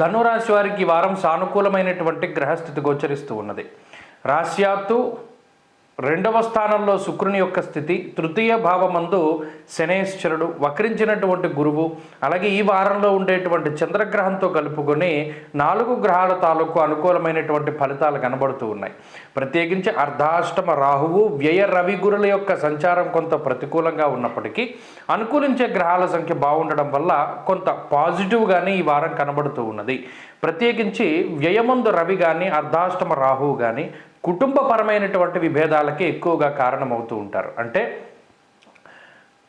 ధనురాశి వారికి వారం సానుకూలమైనటువంటి గ్రహస్థితి గోచరిస్తూ ఉన్నది. రాశ్యాత్తు రెండవ స్థానంలో శుక్రుని యొక్క స్థితి తృతీయ భావమందు శనేశ్వరుడు వక్రించినటువంటి గురువు అలాగే ఈ వారంలో ఉండేటువంటి చంద్రగ్రహంతో కలుపుకొని నాలుగు గ్రహాల తాలూకు అనుకూలమైనటువంటి ఫలితాలు కనబడుతూ ఉన్నాయి. ప్రత్యేకించి అర్ధాష్టమ రాహువు వ్యయ రవి గురుల యొక్క సంచారం కొంత ప్రతికూలంగా ఉన్నప్పటికీ అనుకూలించే గ్రహాల సంఖ్య బాగుండడం వల్ల కొంత పాజిటివ్గానే ఈ వారం కనబడుతూ ఉన్నది. ప్రత్యేకించి వ్యయమందు రవి కానీ అర్ధాష్టమ రాహువు కానీ కుటుంబపరమైనటువంటి విభేదాలకి ఎక్కువగా కారణమవుతూ ఉంటారు. అంటే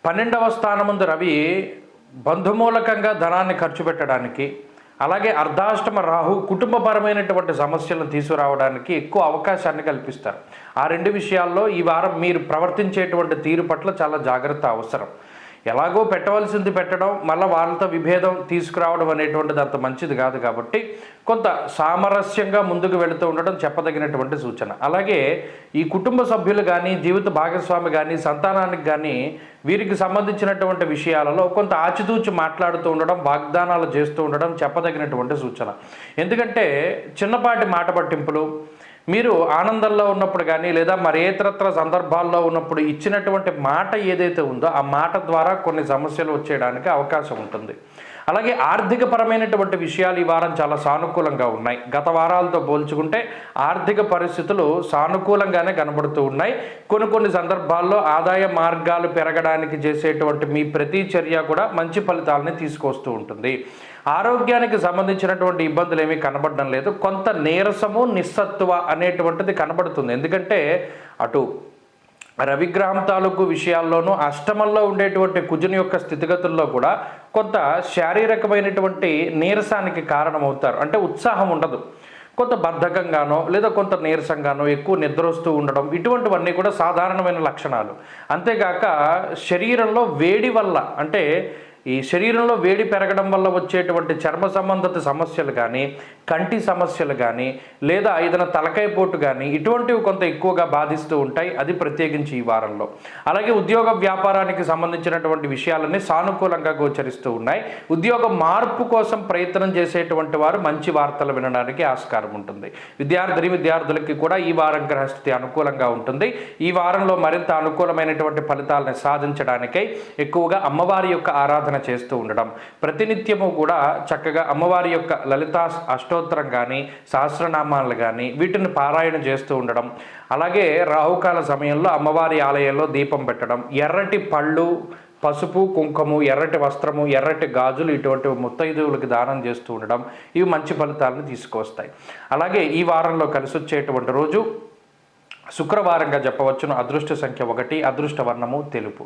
పన్నెండవ స్థానముందు రవి బంధుమూలకంగా ధనాన్ని ఖర్చు పెట్టడానికి అలాగే అర్ధాష్టమ రాహు కుటుంబపరమైనటువంటి సమస్యలను తీసుకురావడానికి ఎక్కువ అవకాశాన్ని కల్పిస్తారు. ఆ రెండు విషయాల్లో ఈ వారం మీరు ప్రవర్తించేటువంటి తీరు పట్ల చాలా జాగ్రత్త అవసరం. ఎలాగో పెట్టవలసింది పెట్టడం మళ్ళీ వాళ్ళతో విభేదం తీసుకురావడం అనేటువంటిది అంత మంచిది కాదు కాబట్టి కొంత సామరస్యంగా ముందుకు వెళుతూ ఉండడం చెప్పదగినటువంటి సూచన. అలాగే ఈ కుటుంబ సభ్యులు కానీ జీవిత భాగస్వామి కానీ సంతానానికి కానీ వీరికి సంబంధించినటువంటి విషయాలలో కొంత ఆచితూచి మాట్లాడుతూ ఉండడం వాగ్దానాలు చేస్తూ ఉండడం చెప్పదగినటువంటి సూచన. ఎందుకంటే చిన్నపాటి మాట పట్టింపులు మీరు ఆనందంలో ఉన్నప్పుడు కానీ లేదా మరి ఇతరత్ర సందర్భాల్లో ఉన్నప్పుడు ఇచ్చినటువంటి మాట ఏదైతే ఉందో ఆ మాట ద్వారా కొన్ని సమస్యలు వచ్చేయడానికి అవకాశం ఉంటుంది. అలాగే ఆర్థిక పరమైనటువంటి విషయాలు ఈ వారం చాలా సానుకూలంగా ఉన్నాయి. గత వారాలతో పోల్చుకుంటే ఆర్థిక పరిస్థితులు సానుకూలంగానే కనబడుతూ ఉన్నాయి. కొన్ని కొన్ని సందర్భాల్లో ఆదాయ మార్గాలు పెరగడానికి చేసేటువంటి మీ ప్రతి చర్య కూడా మంచి ఫలితాలని తీసుకొస్తూ ఉంటుంది. ఆరోగ్యానికి సంబంధించినటువంటి ఇబ్బందులు ఏమీ కనబడడం లేదు. కొంత నీరసము నిస్సత్వ అనేటువంటిది కనబడుతుంది. ఎందుకంటే అటు రవిగ్రహం తాలూకు విషయాల్లోనూ అష్టమంలో ఉండేటువంటి కుజుని యొక్క స్థితిగతుల్లో కూడా కొంత శారీరకమైనటువంటి నీరసానికి కారణమవుతారు. అంటే ఉత్సాహం ఉండదు. కొంత బద్ధకంగానో లేదా కొంత నీరసంగానో ఎక్కువ నిద్ర వస్తూ ఉండడం ఇటువంటివన్నీ కూడా సాధారణమైన లక్షణాలు. అంతేగాక శరీరంలో వేడి వల్ల అంటే ఈ శరీరంలో వేడి పెరగడం వల్ల వచ్చేటువంటి చర్మ సంబంధిత సమస్యలు కానీ కంటి సమస్యలు కానీ లేదా ఏదైనా తలకాయ పోటు కానీ ఇటువంటివి కొంత ఎక్కువగా బాధిస్తూ ఉంటాయి. అది ప్రత్యేకించి ఈ వారంలో. అలాగే ఉద్యోగ వ్యాపారానికి సంబంధించినటువంటి విషయాలన్నీ సానుకూలంగా గోచరిస్తూ ఉన్నాయి. ఉద్యోగ మార్పు కోసం ప్రయత్నం చేసేటువంటి వారు మంచి వార్తలు వినడానికి ఆస్కారం ఉంటుంది. విద్యార్థిని విద్యార్థులకి కూడా ఈ వారం గ్రహస్థితి అనుకూలంగా ఉంటుంది. ఈ వారంలో మరింత అనుకూలమైనటువంటి ఫలితాలను సాధించడానికై ఎక్కువగా అమ్మవారి యొక్క ఆరాధన ఆరాధన చేస్తూ ఉండడం. ప్రతినిత్యము కూడా చక్కగా అమ్మవారి యొక్క లలిత అష్టోత్తరం కానీ సహస్రనామాలు కానీ వీటిని పారాయణ చేస్తూ ఉండడం. అలాగే రాహుకాల సమయంలో అమ్మవారి ఆలయంలో దీపం పెట్టడం. ఎర్రటి పళ్ళు పసుపు కుంకుము ఎర్రటి వస్త్రము ఎర్రటి గాజులు ఇటువంటి ముత్తైదువులకి దానం చేస్తూ ఉండడం. ఇవి మంచి ఫలితాలను తీసుకొస్తాయి. అలాగే ఈ వారంలో కలిసి వచ్చేటువంటి రోజు శుక్రవారంగా చెప్పవచ్చును అదృష్ట సంఖ్య ఒకటి అదృష్ట వర్ణము తెలుపు.